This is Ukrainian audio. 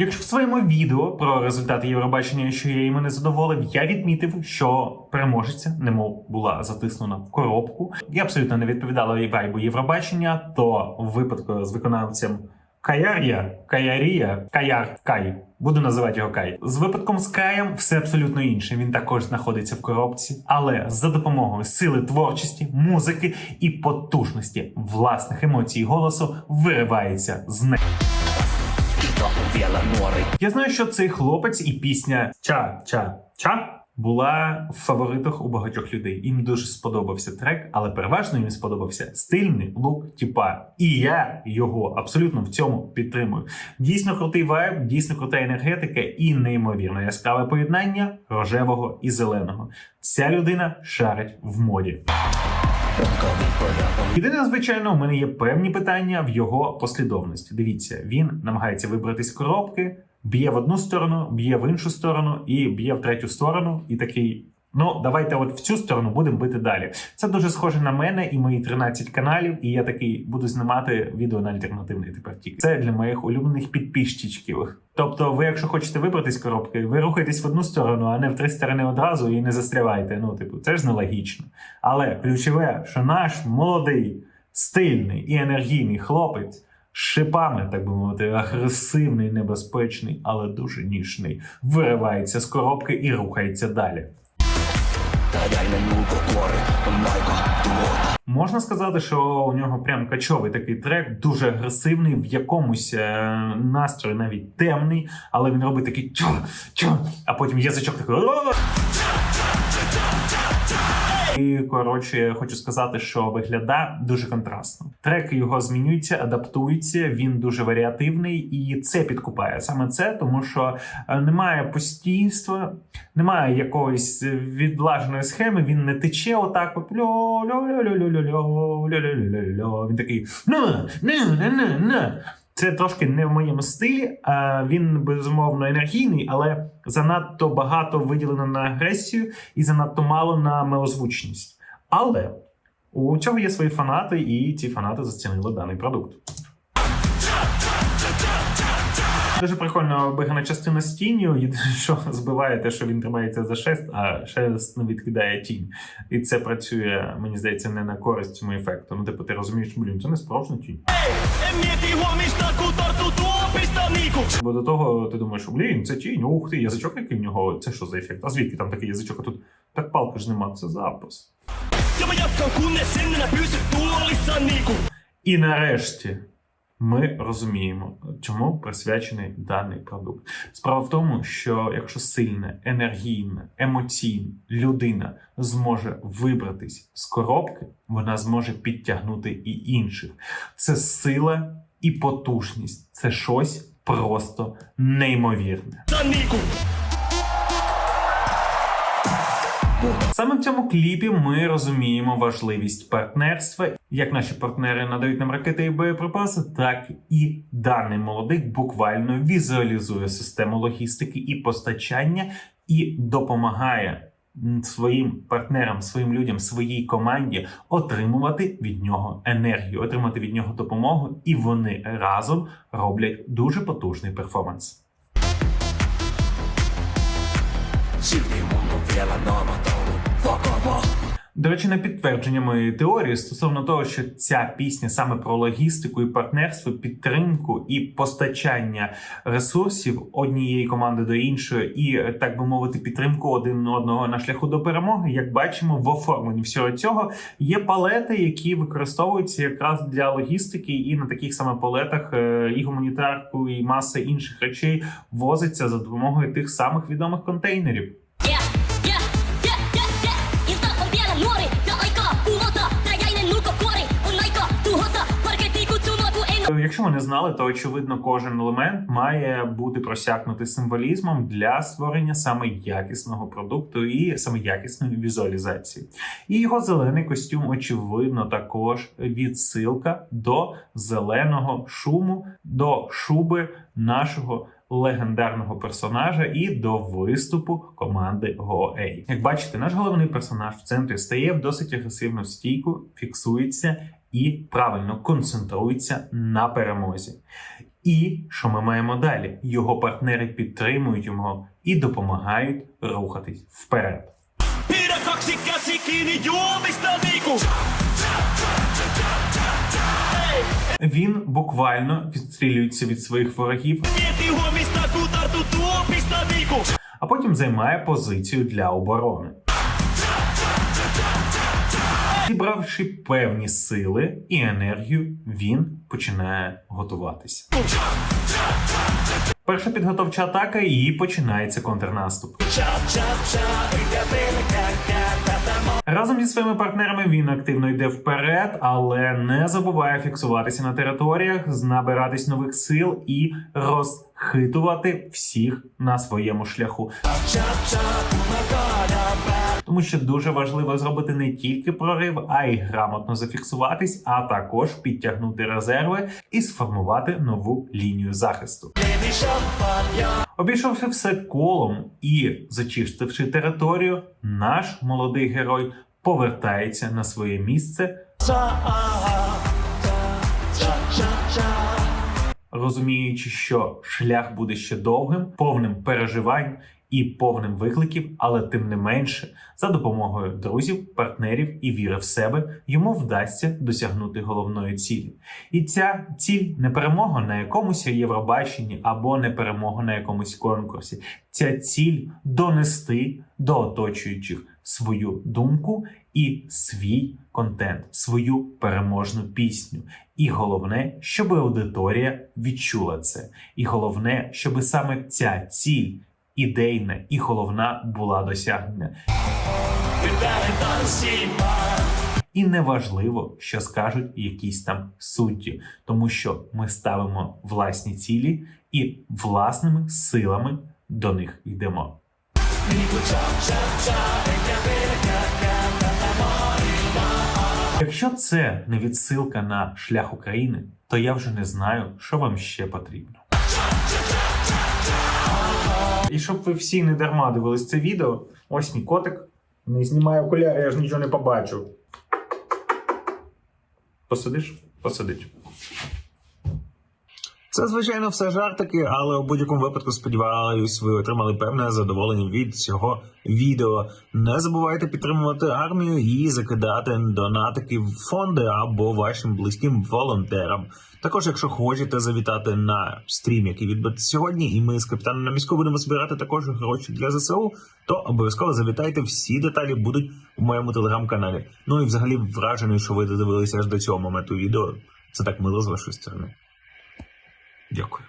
Якщо в своєму відео про результати Євробачення, що я йому не задоволив, я відмітив, що переможеця, немов була затиснена в коробку, і абсолютно не відповідала вайбу Євробачення, то в випадку з виконавцем Каяр'я, Каярія, Каяр, Кай. Буду називати його Кай. З випадком з Каєм все абсолютно інше. Він також знаходиться в коробці, але за допомогою сили творчості, музики і потужності власних емоцій голосу виривається з неї. Я знаю, що цей хлопець і пісня Ча Ча Ча була в фаворитах у багатьох людей. Їм дуже сподобався трек, але переважно їм сподобався стильний лук тіпа. І я його абсолютно в цьому підтримую. Дійсно крутий вайб, дійсно крута енергетика і неймовірно яскраве поєднання рожевого і зеленого. Ця людина шарить в моді. Єдине, звичайно, у мене є певні питання в його послідовності. Дивіться, він намагається вибратись з коробки, б'є в одну сторону, б'є в іншу сторону і б'є в третю сторону, і такий. Ну, давайте от в цю сторону будемо бити далі. Це дуже схоже на мене і мої 13 каналів, і я такий буду знімати відео на альтернативний тепер тільки. Це для моїх улюблених підписчиків. Тобто, ви, якщо хочете вибратись з коробки, ви рухаєтесь в одну сторону, а не в три сторони одразу і не застрявайте. Ну, типу, це ж нелогічно. Але ключове, що наш молодий, стильний і енергійний хлопець. Шипами, так би мовити, агресивний, небезпечний, але дуже ніжний, виривається з коробки і рухається далі. Можна сказати, що у нього прям качовий такий трек, дуже агресивний, в якомусь е, настрої навіть темний, але він робить такий чо, чо, а потім язичок такий. І коротше, я хочу сказати, що виглядає дуже контрастно. Треки його змінюються, адаптуються. Він дуже варіативний, і це підкупає саме це, тому що е, немає постійства, немає якоїсь відлаженої схеми. Він не тече отак. От льо льо льо льо льо льо льо льо льо льо Він такий. Це трошки не в моєму стилі. А він безумовно енергійний, але занадто багато виділено на агресію і занадто мало на милозвучність. Але у цього є свої фанати, і ці фанати зацінили даний продукт. Дуже прикольно обигана частина з тінню. Єдине, що збиває те, що він тримається за шест, а шест не відкидає тінь. І це працює, мені здається, не на користь цьому ефекту. Ну, типу, ти розумієш, блін, це не справжня тінь. Бо до того ти думаєш, блін, це тінь, ух ти, язичок який в нього, це що за ефект? А звідки там такий язичок? А тут так палка ж нема, це запис. І нарешті ми розуміємо, чому присвячений даний продукт. Справа в тому, що якщо сильна, енергійна, емоційна людина зможе вибратись з коробки, вона зможе підтягнути і інших. Це сила і потужність. Це щось просто неймовірне. Саме в цьому кліпі ми розуміємо важливість партнерства, як наші партнери надають нам ракети і боєприпаси, так і даний молодик буквально візуалізує систему логістики і постачання і допомагає своїм партнерам, своїм людям, своїй команді отримувати від нього енергію, отримати від нього допомогу, і вони разом роблять дуже потужний перформанс. До речі, на підтвердження моєї теорії стосовно того, що ця пісня саме про логістику і партнерство, підтримку і постачання ресурсів однієї команди до іншої, і так би мовити, підтримку один одного на шляху до перемоги. Як бачимо, в оформленні всього цього є палети, які використовуються якраз для логістики, і на таких саме палетах е, і гуманітарку, і маса інших речей возиться за допомогою тих самих відомих контейнерів. Якщо ви не знали, то очевидно кожен елемент має бути просякнутий символізмом для створення саме якісного продукту і саме якісної візуалізації. І його зелений костюм, очевидно, також відсилка до зеленого шуму, до шуби нашого. Легендарного персонажа і до виступу команди GoA. Як бачите, наш головний персонаж в центрі стає в досить агресивну стійку, фіксується і правильно концентрується на перемозі. І що ми маємо далі? Його партнери підтримують його і допомагають рухатись вперед. Він буквально відстрілюється від своїх ворогів, а потім займає позицію для оборони. Зібравши певні сили і енергію, він починає готуватися. Перша підготовча атака і починається контрнаступ. Разом зі своїми партнерами він активно йде вперед, але не забуває фіксуватися на територіях, набиратись нових сил і розхитувати всіх на своєму шляху. Тому що дуже важливо зробити не тільки прорив, а й грамотно зафіксуватись, а також підтягнути резерви і сформувати нову лінію захисту. Обійшовши все колом і зачистивши територію, наш молодий герой повертається на своє місце, розуміючи, що шлях буде ще довгим, повним переживань і повним викликів, але тим не менше, за допомогою друзів, партнерів і віри в себе йому вдасться досягнути головної цілі. І ця ціль не перемога на якомусь Євробаченні або не перемога на якомусь конкурсі. Ця ціль донести до оточуючих свою думку і свій контент, свою переможну пісню. І головне, щоб аудиторія відчула це. І головне, щоб саме ця ціль ідейна і головна була досягнена. І неважливо, що скажуть якісь там судді, тому що ми ставимо власні цілі і власними силами до них йдемо. Якщо це не відсилка на шлях України, то я вже не знаю, що вам ще потрібно. І щоб ви всі не дарма дивились це відео, ось мій котик. Не знімаю окуляри, я ж нічого не побачу. Посидиш? Посидить. Це, звичайно, все жартики, але у будь-якому випадку сподіваюсь, ви отримали певне задоволення від цього відео. Не забувайте підтримувати армію і закидати донатики в фонди або вашим близьким волонтерам. Також, якщо хочете завітати на стрім, який відбудеться сьогодні, і ми з капітаном на міську будемо збирати також гроші для ЗСУ, то обов'язково завітайте. Всі деталі будуть у моєму телеграм-каналі. Ну і взагалі вражений, що ви додивилися аж до цього моменту відео. Це так мило з вашої сторони. Дякую.